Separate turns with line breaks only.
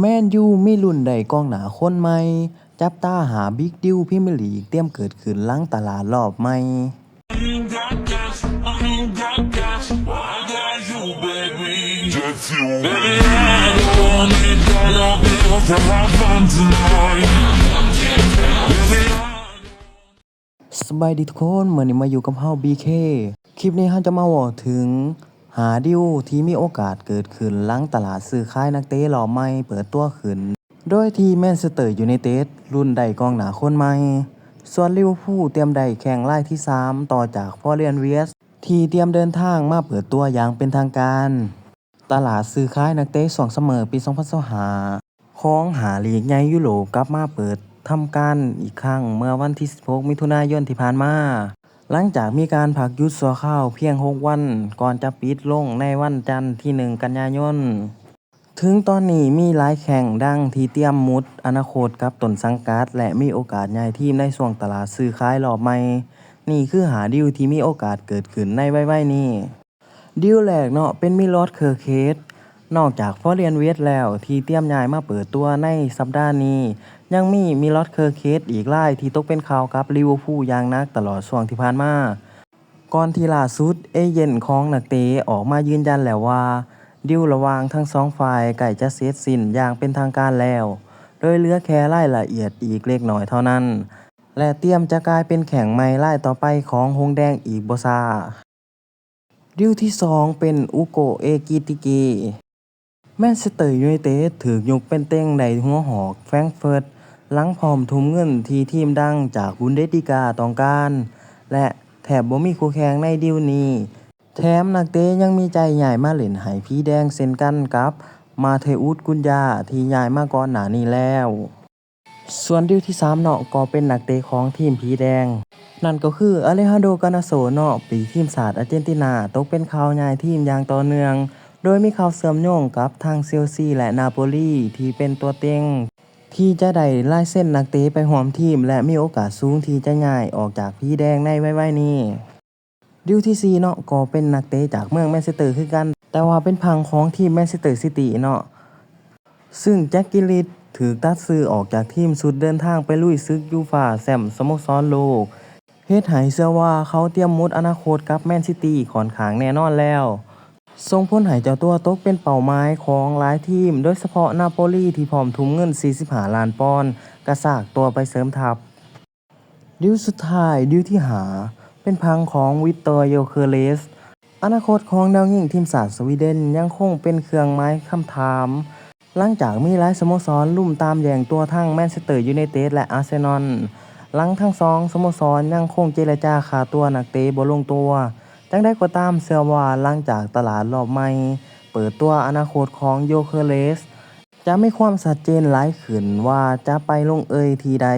แมนยูมีลุ้นได้กองหน้าคนใหม่ จับตาหาบิ๊กดิวพรีเมียร์ลีกเตรียมเกิดขึ้นหลังตลาดรอบใหม่ สบายดีทุกคนเหมือนี้มาอยู่กับเฮา BK คลิปนี้เฮาจะมาเว้าถึง หาดิวที่มีโอกาสเกิดขึ้นหลังตลาดซื้อขายนักเตะรอใหม่เปิดตัวขึ้น โดยที่แมนเชสเตอร์ยูไนเต็ดรุ่นใดกองหนาคนใหม่ ส่วนลิเวอร์พูลเตรียมได้แข่งรายที่ 3 ต่อจากฟอเรียนเวียสที่เตรียมเดินทางมาเปิดตัวอย่างเป็นทางการ ตลาดซื้อขายนักเตะสองเสมอปี 2025ของหาลีกใหญ่ยุโรปกลับมาเปิดทำการอีกครั้งเมื่อวันที่ 16 มิถุนายนที่ผ่านมา หลังจากมีการพักยุดสัวข้าวเพียง 6 วัน ก่อนจะปิดลงในวันจันทร์ที่ 1 กันยายน ถึงตอนนี้มีหลายแข่งดังที่เตรียมมุด อนาคตกับต้นสังกัด และมีโอกาสย้ายทีมในช่วงตลาดซื้อขายรอบใหม่ นี่คือหาดิวที่มีโอกาสเกิดขึ้นในไว้ๆนี้ดิวแรกเนาะเป็นมิลอดเคอร์เคส นอกจากฟอเรียนเวสแล้ว ที่เตรียมย้ายมาเปิดตัวในสัปดาห์นี้ ยังมีมิลอดเคอร์เคสอีกรายที่ตกเป็นข่าวกับลิเวอร์พูลอย่างนักตลอดช่วงที่ผ่านมา ก่อนที่ล่าสุดเอเย่นของนักเตะออกมายืนยันแล้วว่า ดิวระวางทั้งสองฝ่ายใกล้จะเสร็จสิ้นอย่างเป็นทางการแล้ว โดยเหลือแค่รายละเอียดอีกเล็กน้อยเท่านั้น และเตรียมจะกลายเป็นแข่งใหม่รายต่อไปของหงแดงอีกบซาดิวที่ 2 เป็นอุโกเอกิติเก แมนเชสเตอร์ยูไนเต็ดถูกยกเป็นเต้งในหัวหอกแฟรงก์เฟิร์ตหลังพร้อมทุ่มเงินที่ทีมดังจากบุนเดสลิกาต้องการ และแถบบ่มีคู่แข่งในดิวนี้ แถมนักเตะยังมีใจใหญ่มาเล่นให้พี่แดงเซ็นกันกับ มาเทอุสกุนยาที่ย้ายมาก่อนหน้านี้แล้ว ส่วนดิวที่ 3 เนาะก็เป็นนักเตะของทีมผีแดง นั่นก็คืออเลฮานโดกานาโซเนาะปีทีมชาติอาร์เจนตินาตกเป็นข่าวย้ายทีมอย่างต่อเนื่อง โดยมีข่าวเสื่อมโยงกับทางเชลซีและนาโปลีที่เป็นตัวเต็งที่จะได้ไลายเส้นนักเตะไปหวมทีม และมีโอกาสสูงที่จะย้ายออกจากผีแดงในไว้ๆนี้ดิวที่4เนาะก็เป็นนักเตะจากเมืองแมนเชสเตอร์คือกัน แต่ว่าเป็นพังของทีมแมนเชสเตอร์ซิตี้เนาะซึ่งแจ็คกิลลิตถือตัดซื้อออกจากทีมสุดเดินทางไปลุยซึกยูฟาแซมสโมสรโลกเฮ็ดให้เชื่อว่าเขาเตรียมมุดอนาคตกับแมนซิตี้ค่อนข้างแน่นอนแล้ว ส่งผลให้เจ้าตัวตกเป็นเป้าหมายของหลายทีม โดยเฉพาะนาโปลีที่พร้อมทุ่มเงิน 45 ล้านปอนด์กระซากตัวไปเสริมทัพ ดิวสุดท้ายดิวที่หา เป็นพังของวิตเตอร์โยเคเลส อนาคตของดาวยิงทีมชาสวีเดนยังคงเป็นเครื่องไม้คำถาม หลังจากมีหลายสโมสรลุ่มตามแย่งตัวทั้งแมนเชสเตอร์ยูไนเต็ดและอาร์เซนอลหลังทั้งสองสโมสรยังคงเจรจาขาตัวนักเตะบ่ลงตัว จังได้ก็ตามเสื้อว่าหลังจากตลาดรอบใหม่ เปิดตัวอนาคตของโยเคอเลส จะไม่ความชัดเจนหลายขึ้นว่าจะไปลงเอยทีใด